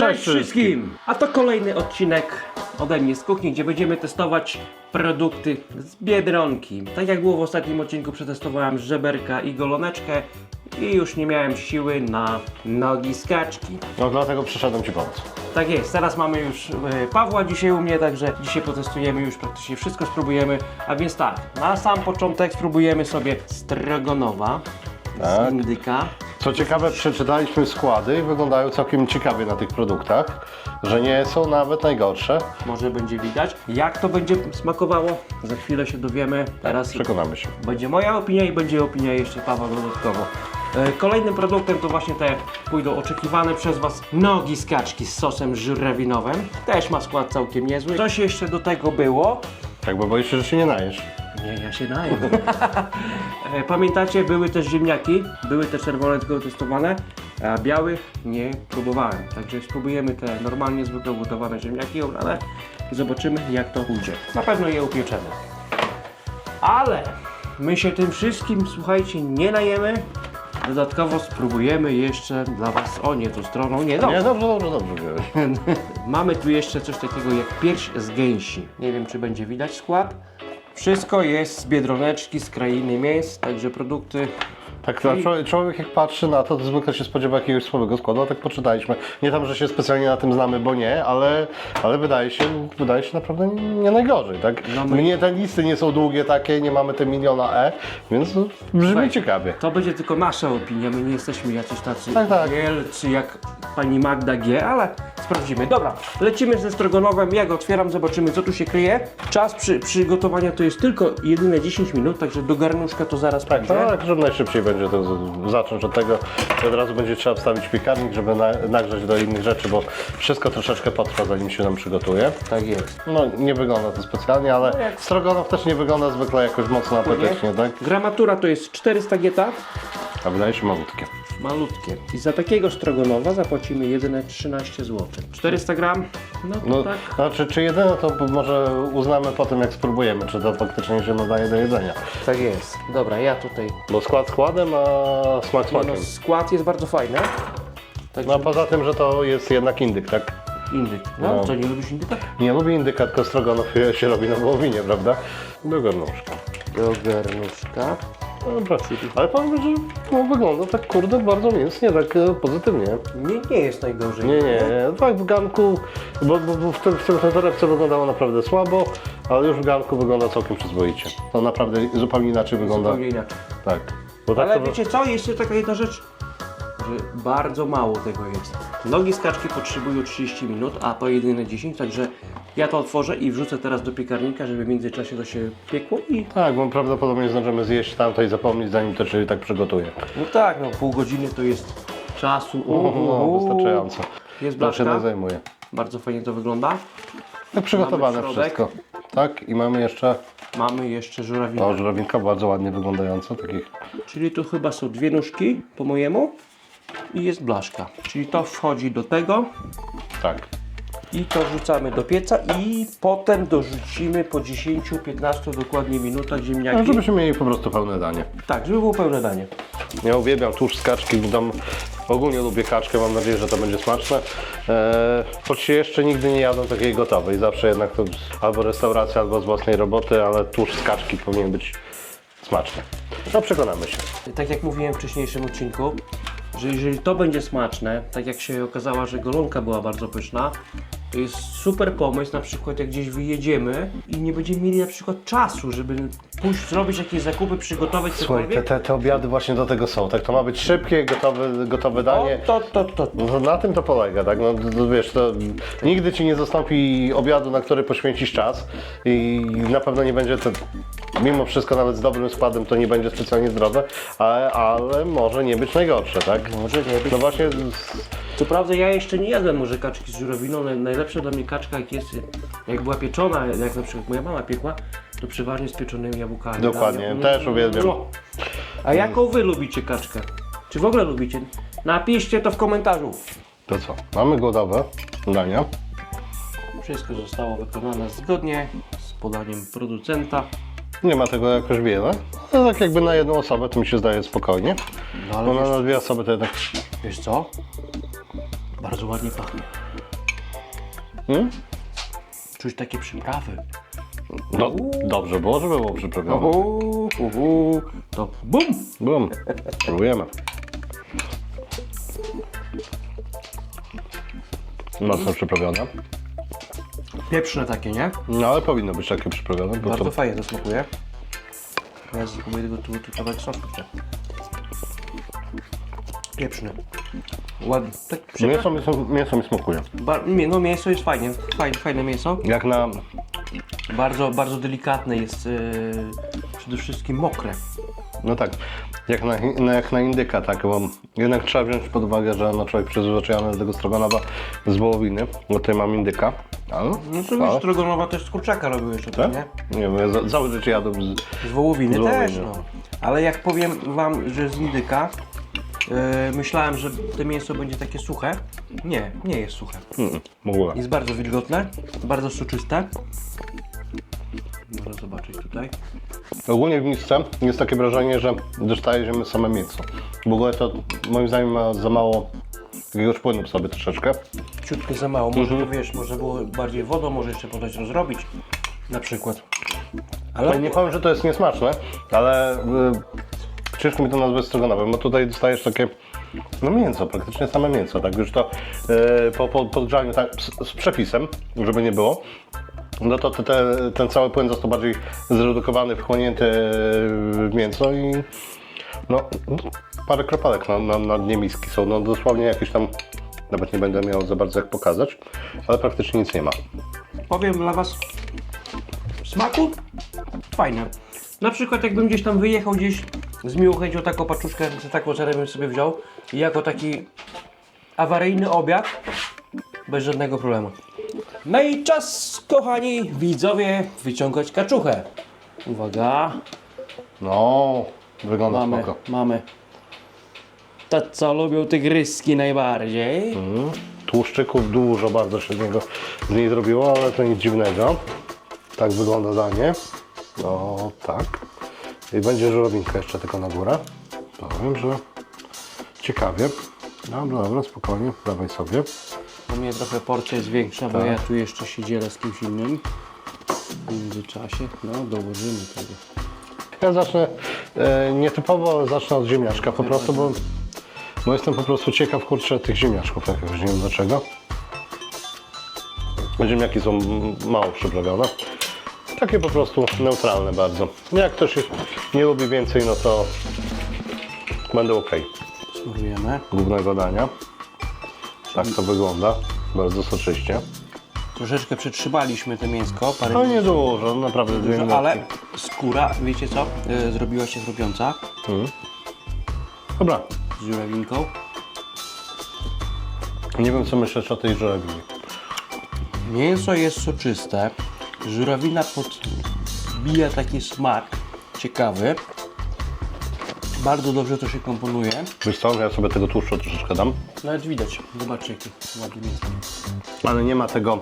Cześć wszystkim! A to kolejny odcinek ode mnie z kuchni, gdzie będziemy testować produkty z Biedronki. Tak jak było w ostatnim odcinku, przetestowałem żeberka i goloneczkę i już nie miałem siły na nogi z kaczki. No dlatego przyszedłem Ci pomóc. Tak jest, teraz mamy już e, Pawła dzisiaj u mnie, także dzisiaj potestujemy już praktycznie wszystko, spróbujemy. A więc tak, na sam początek spróbujemy sobie strogonowa Tak. z indyka. Co ciekawe, przeczytaliśmy składy i wyglądają całkiem ciekawie na tych produktach, że nie są nawet najgorsze. Może będzie widać. Jak to będzie smakowało? Za chwilę się dowiemy. Teraz Przekonamy się. będzie moja opinia i będzie opinia jeszcze Pawła dodatkowo. E, Kolejnym produktem to właśnie te pójdą oczekiwane przez Was nogi z kaczki z sosem żurawinowym. Też ma skład całkiem niezły. Coś jeszcze do tego było? Tak, bo boisz się, że się nie najesz. Nie, ja się najem. E, Pamiętacie, były też ziemniaki, były te czerwone tylko testowane, a białych nie próbowałem. Także spróbujemy te normalnie zwykle gotowane ziemniaki obrane i zobaczymy jak to pójdzie. Na pewno je upieczemy. Ale my się tym wszystkim, słuchajcie, nie najemy. Dodatkowo spróbujemy jeszcze dla Was, o nie, tą stroną, nie, no. Nie, dobrze, dobrze, dobrze wziąłeś. Mamy tu jeszcze coś takiego jak pierś z gęsi. Nie wiem, czy będzie widać skład. Wszystko jest z biedroneczki, z krainy mięs, także produkty. Tak, a człowiek, człowiek jak patrzy na to, to zwykle się spodziewa jakiegoś słabego składu, a tak poczytaliśmy. Nie tam, że się specjalnie na tym znamy, bo nie, ale, ale wydaje, się, wydaje się naprawdę nie najgorzej, tak? No my- Mnie te listy nie są długie takie, nie mamy te miliona E, więc brzmi Słuchaj, ciekawie. To będzie tylko nasza opinia, my nie jesteśmy jacyś tacy Tak, tak. wielcy jak pani Magda G, ale sprawdzimy. Dobra, lecimy ze strogonowem, ja go otwieram, zobaczymy co tu się kryje. Czas przy, przygotowania to jest tylko jedyne 10 minut, także do garnuszka to zaraz Tak, tak, żeby najszybciej będzie to zacząć od tego, że od razu będzie trzeba wstawić piekarnik, żeby na, nagrzać do innych rzeczy, bo wszystko troszeczkę potrwa, zanim się nam przygotuje. Tak jest. No nie wygląda to specjalnie, ale jak- strogonow też nie wygląda zwykle jakoś mocno apetycznie, tak? Gramatura to jest 400 geta. A wydaje się malutkie. Malutkie. I za takiego strogonowa zapłacimy jedyne 13 zł. 400 gram? No to No, tak. znaczy, czy jedyne to może uznamy po tym, jak spróbujemy, czy to faktycznie się nadaje do jedzenia. Tak jest. Dobra, ja tutaj. Bo skład składem, a smak No, smakiem. skład jest bardzo fajny. Także No a poza tym, że to jest jednak indyk, tak? indyk. No, No. co, nie lubisz indyka? Nie lubi indyka, tylko strogonow się robi na wołowinie, prawda? Do garnuszka. Do garnuszka. Dobra, ale powiem, że no, wygląda tak kurde bardzo mięsnie, tak e, pozytywnie. Nie, nie jest najgorzej. Nie, nie, tak w garnku, bo, bo, bo w tym, w tym torebce wyglądało naprawdę słabo, ale już w garnku wygląda całkiem przyzwoicie. To naprawdę zupełnie inaczej wygląda. Zupełnie inaczej. Tak. Bo tak Ale to, wiecie co? Jeszcze taka jedna rzecz, że bardzo mało tego jest. Nogi z kaczki potrzebują 30 minut, a to jedyne 10, także ja to otworzę i wrzucę teraz do piekarnika, żeby w międzyczasie to się piekło i... Tak, bo prawdopodobnie zdążymy zjeść tamto i zapomnieć, zanim to się tak przygotuje. No tak, no pół godziny to jest czasu. No, wystarczająco. Jest To się blaszka. tak zajmuje. Bardzo fajnie to wygląda. Tak przygotowane Mamy środek. wszystko. Tak, i mamy jeszcze, Mamy jeszcze żurawinę. o, żurawinka bardzo ładnie wyglądająca, takich Czyli tu chyba są dwie nóżki po mojemu i jest blaszka. Czyli to wchodzi do tego tak. i to wrzucamy do pieca i potem dorzucimy po 10-15 dokładnie minutach No, ziemniaki. żebyśmy mieli po prostu pełne danie. Tak, żeby było pełne danie. Ja uwielbiam tłuszcz z kaczki, dom, ogólnie lubię kaczkę, mam nadzieję, że to będzie smaczne. Eee, choć jeszcze nigdy nie jadłem takiej gotowej, zawsze jednak to albo restauracja, albo z własnej roboty, ale tłuszcz z kaczki powinien być smaczny. No przekonamy się. Tak jak mówiłem w wcześniejszym odcinku, że jeżeli to będzie smaczne, tak jak się okazało, że golonka była bardzo pyszna, to jest super pomysł, na przykład jak gdzieś wyjedziemy i nie będziemy mieli na przykład czasu, żeby pójść zrobić jakieś zakupy, przygotować Słuchaj, te, cokolwiek. te, te obiady właśnie do tego są, tak? To ma być szybkie, gotowe, gotowe danie. To, to, to, to. No to na tym to polega, tak? No to, to wiesz, to nigdy ci nie zastąpi obiadu, na który poświęcisz czas i na pewno nie będzie to, mimo wszystko nawet z dobrym składem to nie będzie specjalnie zdrowe, ale, ale może nie być najgorsze, tak? Może nie być. No właśnie, Co prawda ja jeszcze nie jadłem może kaczki z żurawiną, ale najlepsza dla mnie kaczka jak jest, jak była pieczona, jak na przykład moja mama piekła, to przeważnie z pieczonymi jabłkami. Dokładnie, Mm, też uwielbiam. no. A jaką wy lubicie kaczkę? Czy w ogóle lubicie? Napiszcie to w komentarzu. to co? Mamy głodowe dania. Wszystko zostało wykonane zgodnie z podaniem producenta. Nie ma tego jakoś wiele, ale tak jakby na jedną osobę to mi się zdaje spokojnie. No ale Bo na, wiesz, na dwie osoby to jednak wiesz co? Bardzo ładnie pachnie. Hmm? Czuć takie przyprawy. No, dobrze było, żeby było przyprawione. Uhu, uhu, to bum! Bum. Spróbujemy. Mocno przyprawione. Pieprzne takie, nie? No ale powinno być takie przyprawione, bo Bardzo to... fajnie to smakuje. Ja spróbuję tego tu, tu kawałek sosu jeszcze. Pieprzny. Ładny. Tak, przypra- Mięso, mięso, mięso mi smakuje. Bar- no mięso jest fajnie, fajne, fajne mięso. Jak na... Bardzo, bardzo delikatne jest, yy, przede wszystkim mokre. No tak, jak na, na, jak na indyka, tak, bo jednak trzeba wziąć pod uwagę, że no, człowiek przyzwyczajony do tego stroganowa z wołowiny, bo tutaj mam indyka. Ale, No to już Strogonowa też z kurczaka robił jeszcze, tak? nie? Nie wiem, ja za, całe życie jadłem z... Z wołowiny Z też, wołowiny. no. Ale jak powiem wam, że z indyka, yy, myślałem, że to mięso będzie takie suche. Nie, nie jest suche. Ogóle. Jest bardzo wilgotne, bardzo soczyste. Można zobaczyć tutaj. Ogólnie w misce jest takie wrażenie, że dostajemy same mięso. W ogóle to moim zdaniem ma za mało jakiegoś płynu w sobie troszeczkę. Ciutkę za mało, może to wiesz, może było bardziej wodą, może jeszcze podać rozrobić. Na przykład. Ale Ale nie powiem, że to jest niesmaczne, ale y, ciężko mi to nazwać stroganowym, bo tutaj dostajesz takie no mięso, praktycznie same mięso, tak już to y, po, po podgrzaniu tak, z, z przepisem, żeby nie było, no to te, te, ten cały płyn został bardziej zredukowany, wchłonięty w mięso i no parę kropelek na, na, na dnie miski są, no dosłownie jakieś tam, nawet nie będę miał za bardzo jak pokazać, ale praktycznie nic nie ma. powiem dla was smaku fajne. Na przykład jakbym gdzieś tam wyjechał gdzieś z miłą chęcią taką paczuszkę, czy taką cerę bym sobie wziął i jako taki awaryjny obiad bez żadnego problemu. No i czas, kochani widzowie, wyciągać kaczuchę. Uwaga, No, wygląda mamy, spoko. mamy. To co lubią tygryski najbardziej. Tłuszczyków dużo bardzo się z niego z niej zrobiło, ale to nic dziwnego. Tak wygląda danie. No tak. I będzie żurawinka jeszcze tylko na górę. Powiem, że ciekawie. Dobra, dobra, spokojnie, dawaj sobie. U mnie trochę porcja jest większa, bo Tak. ja tu jeszcze się dzielę z kimś innym. W międzyczasie, no dołożymy tego. Ja zacznę e, nietypowo, ale zacznę od ziemniaczka po prostu, bo, bo jestem po prostu ciekaw kurczę tych ziemniaczków jakiegoś, nie wiem dlaczego. Ziemniaki są mało przyprawione. Takie po prostu neutralne bardzo. Jak ktoś nie lubi więcej, no to będą ok. Smarujemy. Głównego dania. Tak to wygląda. Bardzo soczyście. Troszeczkę przetrzymaliśmy to mięsko, parę No minut, nie dużo, naprawdę dwie minutki. ale skóra, wiecie co, e, zrobiła się chrupiąca Dobra, z żurawinką. nie wiem co myślisz o tej żurawinie. Mięso jest soczyste, żurawina podbija taki smak ciekawy. Bardzo dobrze to się komponuje. Wiesz co, ja sobie tego tłuszczu troszeczkę dam. Nawet widać, zobaczcie jaki ładny mięso. ale nie ma tego.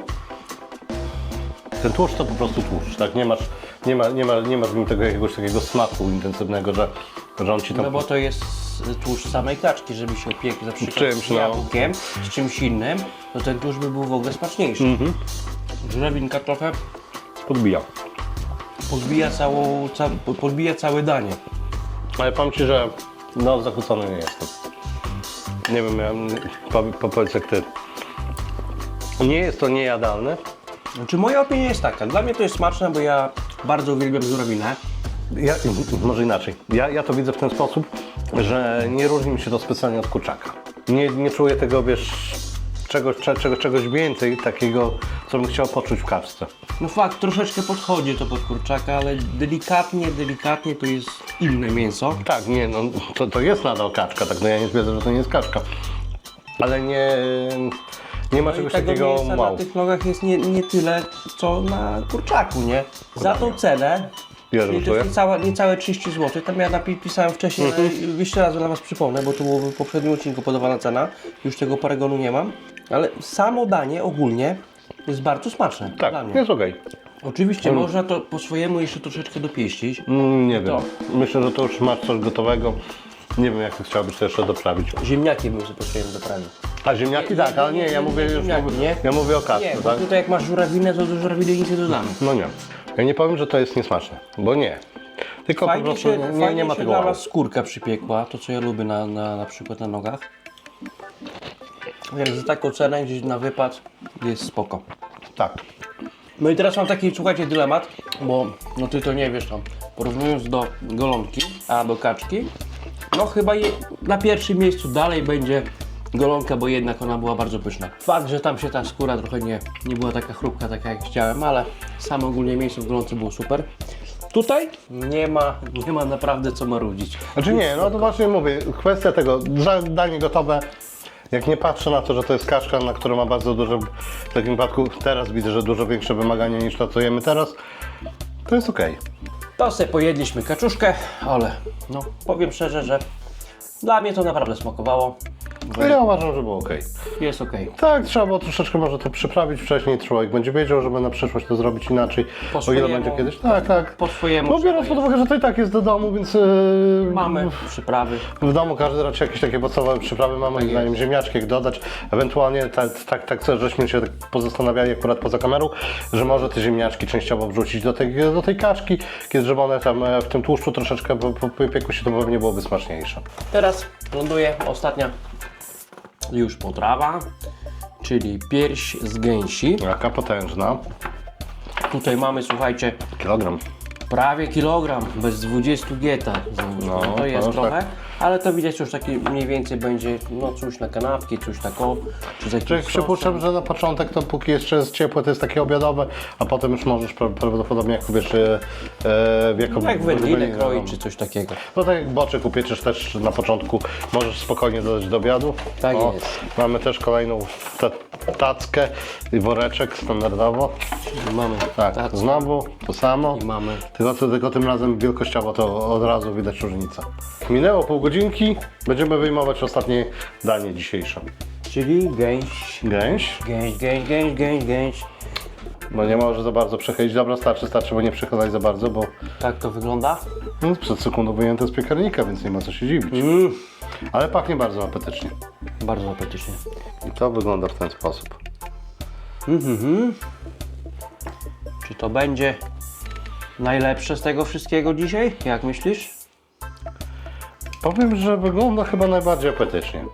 Ten tłuszcz to po prostu tłuszcz, tak? Nie masz, nie ma, nie ma, nie ma w nim tego jakiegoś takiego smaku intensywnego, że, że on ci tam. No bo to jest tłuszcz samej kaczki, żeby się opiekł na przykład Czymś, z no. jabłkiem, z czymś innym, to ten tłuszcz by był w ogóle smaczniejszy. Mhm. Żurawinka trochę podbija. podbija, całą, ca, podbija całe danie. Ale powiem ci, że no zakłócony nie jestem. Nie wiem, ja, po, po, powiedz jak ty. Nie jest to niejadalne. Znaczy moja opinia jest taka, dla mnie to jest smaczne, bo ja bardzo uwielbiam żurawinę. Ja, może inaczej. Ja, ja to widzę w ten sposób, że nie różni mi się to specjalnie od kurczaka. Nie, nie czuję tego, wiesz, czegoś, cze, czego, czegoś więcej takiego, co bym chciał poczuć w kaczce. No fakt, troszeczkę podchodzi to pod kurczaka, ale delikatnie, delikatnie to jest inne mięso. Tak, nie, no to, to jest nadal kaczka, tak, no ja nie twierdzę, że to nie jest kaczka. Ale nie, nie ma No i czegoś tego takiego mięsa wow. na tych nogach jest nie, nie tyle, co na kurczaku, nie? Za tą cenę, Ile czyli to kosztuje? jest niecałe, niecałe 30 zł, tam ja napisałem wcześniej, ale jeszcze raz dla Was przypomnę, bo to było w poprzednim odcinku podawana cena, już tego paragonu nie mam, ale samo danie ogólnie jest bardzo smaczne dla Tak, mnie. jest okej. Oczywiście można to po swojemu jeszcze troszeczkę dopieścić. Mm, Nie wiem, To. myślę, że to już masz coś gotowego. Nie wiem, jak to chciałbyś to jeszcze doprawić. Ziemniaki bym sobie po swojemu doprawił. A ziemniaki tak, ale nie, ja mówię już ziemniaki, nie? ja mówię o Nie, kaczce, bo tak? tutaj jak masz żurawinę, to do żurawiny nic nie dodamy. No nie. Ja nie powiem, że to jest niesmaczne, bo nie. Tylko po Fajnie prostu się, nie, fajnie nie, nie ma się tego dla wow. nas skórka przypiekła, to co ja lubię na, na, na przykład na nogach. Więc za taką cenę gdzieś na wypad jest spoko. Tak. No i teraz mam taki, słuchajcie, dylemat, bo no ty to nie wiesz tam, porównując do golonki, a do kaczki, no chyba je, na pierwszym miejscu dalej będzie golonka, bo jednak ona była bardzo pyszna. Fakt, że tam się ta skóra trochę nie, nie była taka chrupka, taka jak chciałem, ale samo ogólnie miejsce w golonce było super. Tutaj nie ma, nie ma naprawdę co marudzić. Znaczy nie, no to właśnie mówię, kwestia tego, danie gotowe, jak nie patrzę na to, że to jest kaczka, na którą ma bardzo duże, w takim wypadku teraz widzę, że dużo większe wymagania niż to, co jemy teraz, to jest okej. To sobie pojedliśmy kaczuszkę, ale no powiem szczerze, że dla mnie to naprawdę smakowało. Ja uważam, że było okej. Jest ok. Tak, trzeba było troszeczkę może to przyprawić wcześniej, człowiek będzie wiedział, żeby na przyszłość to zrobić inaczej, Po o ile będzie kiedyś. Tak, tak. Po swojemu. No biorąc pod uwagę, że to i tak jest do domu, więc yy, Mamy przyprawy. w domu każdy raczej jakieś takie podstawowe przyprawy ma, moim zdaniem ziemniaczki, jak dodać. Ewentualnie tak, tak, tak żeśmy się tak pozastanawiali akurat poza kamerą, że może te ziemniaczki częściowo wrzucić do tej, do tej kaczki, kiedy żeby one tam e, w tym tłuszczu troszeczkę po- po- popiekły się, to pewnie byłoby smaczniejsze. Teraz ląduje ostatnia już potrawa, czyli pierś z gęsi. Jaka potężna. Tutaj mamy, słuchajcie, Kilogram. prawie kilogram, bez 20 geta. No, to jest to trochę, tak. ale to widać już taki mniej więcej będzie, no coś na kanapki, coś takiego, czy z jakimś Czyli sosem. przypuszczam, że na początek to póki jeszcze jest ciepłe, to jest takie obiadowe, a potem już możesz pra- prawdopodobnie jak wiesz, e, e, w jaką Jak wędlinę no. czy coś takiego. No tak jak boczek upieczysz też na początku, możesz spokojnie dodać do obiadu. Tak jest. Mamy też kolejną ta, tackę i woreczek standardowo. Mamy Tak, tacę znowu to samo. i mamy Tylko, tylko tym razem wielkościowo to od razu widać różnicę. Minęło pół godzinki, będziemy wyjmować ostatnie danie dzisiejsze. Czyli gęś, Gęś, gęś, gęś, gęś, gęś, gęś. Bo nie może za bardzo przechylić. Dobra, starczy, starczy, bo nie przechylać za bardzo, bo Tak to wygląda. no, przed sekundą wyjęte z piekarnika, więc nie ma co się dziwić. Mm, Ale pachnie bardzo apetycznie. bardzo apetycznie. I to wygląda w ten sposób. Mhm. Czy to będzie najlepsze z tego wszystkiego dzisiaj? Jak myślisz? Powiem, że wygląda chyba najbardziej apetycznie.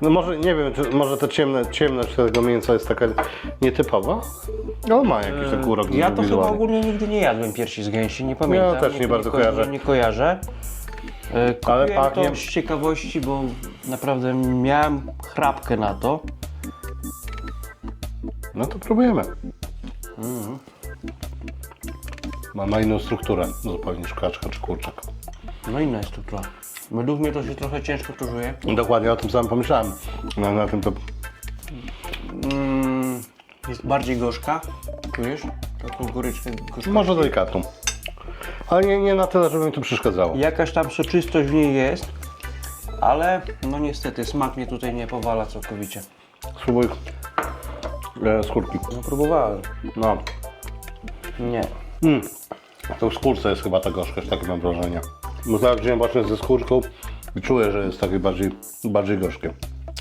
No może, nie wiem, czy, może ta ciemne, ciemność tego mięsa jest taka nietypowa, ale ma jakiś taki urok Ja to chyba wizualny. ogólnie nigdy nie jadłem piersi z gęsi, nie pamiętam. też nie bardzo ko- kojarzę. Nie kojarzę. E, Ale Kupiłem pachnie- to z ciekawości, bo naprawdę miałem chrapkę na to. No to próbujemy. Mhm. Ma, ma inną strukturę zupełnie niż kaczka czy kurczak. No inna jest struktura. Według mnie to się trochę ciężko to żuje. Dokładnie o tym samym pomyślałem. Na, na tym to Mm, jest bardziej gorzka. Czujesz? Taką goryczkę gorzką. może delikatną. Ale nie, nie na tyle, żeby mi to przeszkadzało. Jakaś tam soczystość w niej jest, ale no niestety smak mnie tutaj nie powala całkowicie. Spróbuj e, skórki. No próbowałem. No. Nie. Mm. To w skórce jest chyba ta gorzkość, takie mam wrażenie. Bo zaraz wziąłem właśnie ze skórką i czuję, że jest takie bardziej, bardziej gorzkie.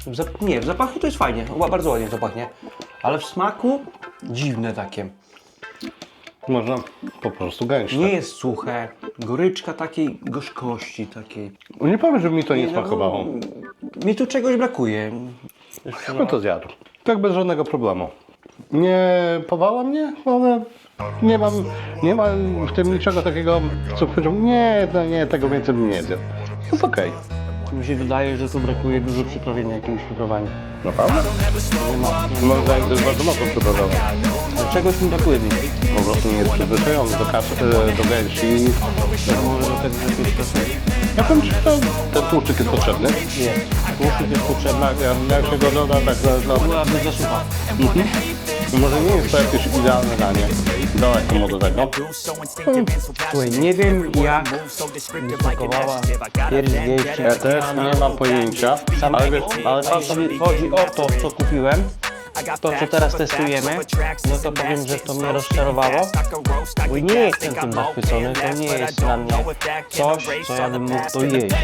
W zap- nie, w zapachu to jest fajnie, ła- bardzo ładnie to pachnie, ale w smaku dziwne takie. Może po prostu gęście. Nie jest suche, goryczka takiej gorzkości takiej. Nie powiem, że mi to nie no, smakowało. Mi tu czegoś brakuje. Ja bym to zjadł. Tak bez żadnego problemu. Nie powala mnie, ale nie mam, nie ma w tym niczego takiego, co powiedział, nie, no nie, tego więcej bym nie zjadł. Jest okej. Mi się wydaje, że tu brakuje dużo przyprawienia jakimś przyprawami. Naprawdę? Moim zdaniem to jest bardzo mocno przyprawione. Czegoś mi brakuje mi. Po prostu nie jest przyzwyczajony do e, do gęsi. Może do tego jakieś czasy Ja powiem Ci, że ten tłuszczyk jest potrzebny. jest. Tłuszczyk jest potrzebny. Tak, ja- jak się go doda, tak, no, no, Byłaby zasucha. Może nie jest to jakieś idealne danie. Daleko mu do tego. Słuchaj, nie wiem jak mi smakowała pierś gęsi. Ja też nie mam pojęcia, ale wiesz, ale chodzi o to, co kupiłem, to, co teraz testujemy, no to powiem, że to mnie rozczarowało. Bo nie jestem tym zachwycony, to nie jest dla mnie coś, co ja bym mógł to jeść.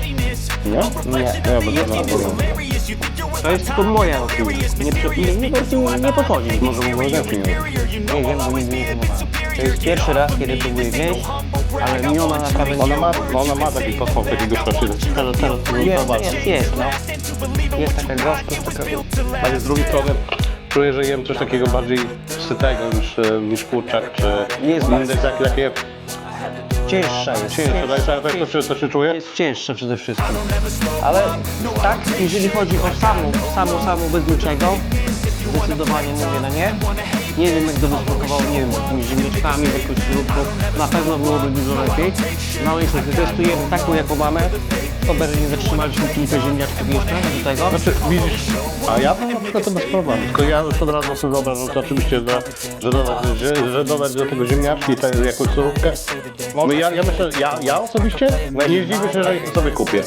Nie? Nie. Ja bym to. To jest tylko moja opinia. Nie, nie, nie, nie, nie podchodzi. Może lepiej nie Nie wiem, bo nigdy nie próbowałem. To jest pierwszy raz, kiedy próbuję jeść, ale mi ona naprawdę Ona ma, no ona ma taki posmak takiego gościu. Teraz, teraz to jest, jest, jest, no. Jest taka gorzkość, taka... Ale z drugiej strony czuję, że jem coś takiego bardziej sytego niż, e, niż kurczak, czy Jest takie, takie Cięższa jest. cięższe. Tak, tak, tak to, się, to się czuje? Jest cięższe przede wszystkim. Ale tak, jeżeli chodzi o samą, samą, samą bez niczego, zdecydowanie mówię na nie. Nie wiem jak to by smakowało, nie wiem, z jakimiś ziemniaczkami, z jakąś śrubką. Na pewno byłoby dużo lepiej. No ale niestety testujemy taką jaką mamy. To będzie nie zatrzymaliśmy kilka ziemniaczków jeszcze do tego. Znaczy, widzisz, a ja bym na przykład to bez problemu. Tylko ja już od razu sobie wyobrażam to oczywiście, że, że, dodać, że, że dodać do tego ziemniaczki i tak jakąś surówkę. No ja, ja myślę, ja, ja osobiście nie zdziwię się, że ich sobie kupię.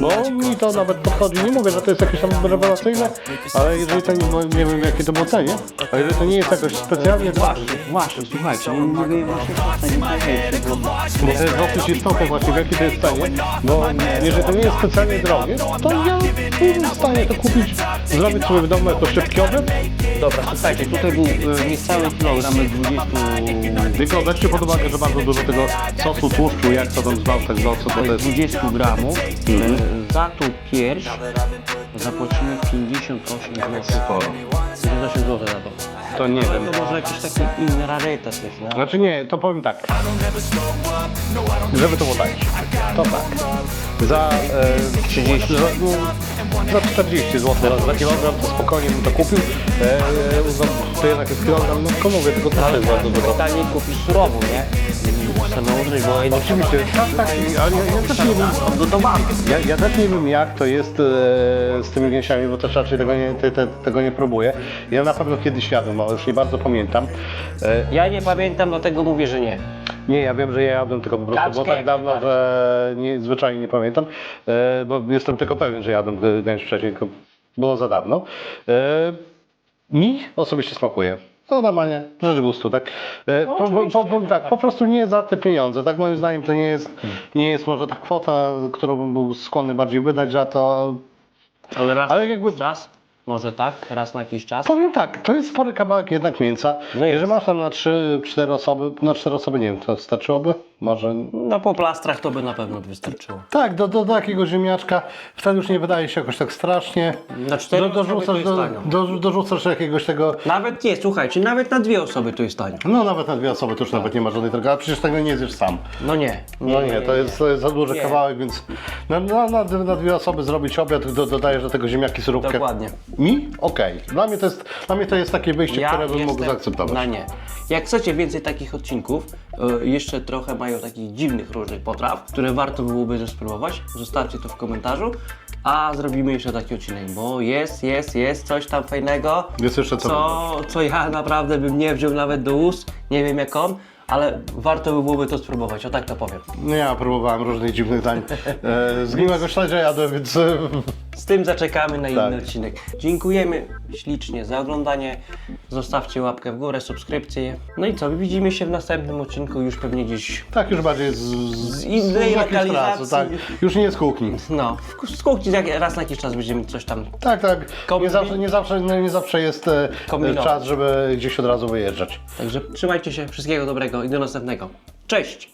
Bo mi to nawet podchodzi, nie mówię, że to jest jakieś tam rewelacyjne, ale jeżeli to, no, nie wiem jakie to było cenie, a jeżeli to nie jest jakoś specjalnie drogie, Właśnie, słuchajcie, nie mówię właśnie bo to jest dosyć istotne właśnie w jakiej to jest cenie, bo jeżeli to nie jest specjalnie drogie, to ja byłbym w stanie to kupić, zrobić sobie w domu jako szybki obiad Dobra, słuchajcie, tutaj był e, niecały kilogram bez 20 Tylko weźcie pod uwagę, że bardzo dużo tego sosu tłuszczu, jak to tam zwał, tak zwał, co to jest. 20 gramów. E, Za tą pierś zapłacimy 58 zł. 58 zł za to. To nie wiem. To może jakiś taki inny rarytas jest, nie? Znaczy nie, to powiem tak. Żeby to było tańsze. To tak. Za e, 30, za, no, za 40 zł za kilogram to spokojnie bym to kupił. E, e, za, to jednak jest kilogram, no tylko mówię, tylko to jest bardzo dużo. Taniej kupisz surową, nie? Bo Oczywiście, tak, tak, ale ja, ja też nie wiem, odgotowany. Ja, ja też nie wiem jak to jest e, z tymi gęsiami, bo też raczej tego nie, te, te, tego nie próbuję. Ja na pewno kiedyś jadłem, ale już nie bardzo pamiętam. E, Ja nie pamiętam, dlatego mówię, że nie. nie, ja wiem, że ja jadłem tylko po prostu, bo Kaczkę? tak dawno, że nie, zwyczajnie nie pamiętam, e, bo jestem tylko pewien, że jadłem e, gęś wcześniej, tylko było za dawno. E, mi osobiście smakuje. To normalnie, rzecz gustu, tak? E, po, po, po, po, tak? Po prostu nie za te pieniądze, tak moim zdaniem to nie jest, nie jest może ta kwota, którą bym był skłonny bardziej wydać za to, Ale raz ale jakby czas? Może tak? Raz na jakiś czas? Powiem tak, to jest spory kawałek jednak mięsa. No jest. Jeżeli masz tam na 3-4 osoby, na 4 osoby nie wiem, to starczyłoby? Może. No po plastrach to by na pewno wystarczyło. Tak, do, do, do takiego ziemniaczka wtedy już nie wydaje się jakoś tak strasznie. Na cztery do, osoby to dorzucasz, jest do, do, dorzucasz jakiegoś tego. Nawet nie, słuchajcie, nawet na dwie osoby to jest tanio. No nawet na dwie osoby to już nawet nie ma żadnej drogi, a przecież tego nie zjesz sam. No nie. No nie, to jest, to jest za duży Nie. kawałek, więc na, na, na, na dwie osoby zrobić obiad, do, dodajesz do tego ziemniaki surówkę. Dokładnie. Mi? Okej. Dla, mnie to jest, dla mnie to jest takie wyjście, które bym mógł zaakceptować. na nie. Jak chcecie więcej takich odcinków, e, jeszcze trochę mają takich dziwnych różnych potraw, które warto byłoby też spróbować, zostawcie to w komentarzu, a zrobimy jeszcze taki odcinek, bo jest, jest, jest coś tam fajnego, Jest jeszcze co co, co ja naprawdę bym nie wziął nawet do ust, nie wiem jak on, ale warto by byłoby to spróbować, o tak to powiem. No ja próbowałem różnych dziwnych dań. E, z miłego śledzia jadłem, więc e, Z tym zaczekamy na inny Tak. odcinek. Dziękujemy ślicznie za oglądanie. Zostawcie łapkę w górę, subskrypcję. No i co, widzimy się w następnym odcinku już pewnie gdzieś. tak już bardziej z, z, Z innej jakimś lokalizacji. tak. Już nie z kuchni. No, w z kuchni jak- raz na jakiś czas będziemy coś tam. Tak, tak. Nie zawsze, nie zawsze, no, nie zawsze jest e, Kombinować. czas, żeby gdzieś od razu wyjeżdżać. Także trzymajcie się, wszystkiego dobrego i do następnego. Cześć!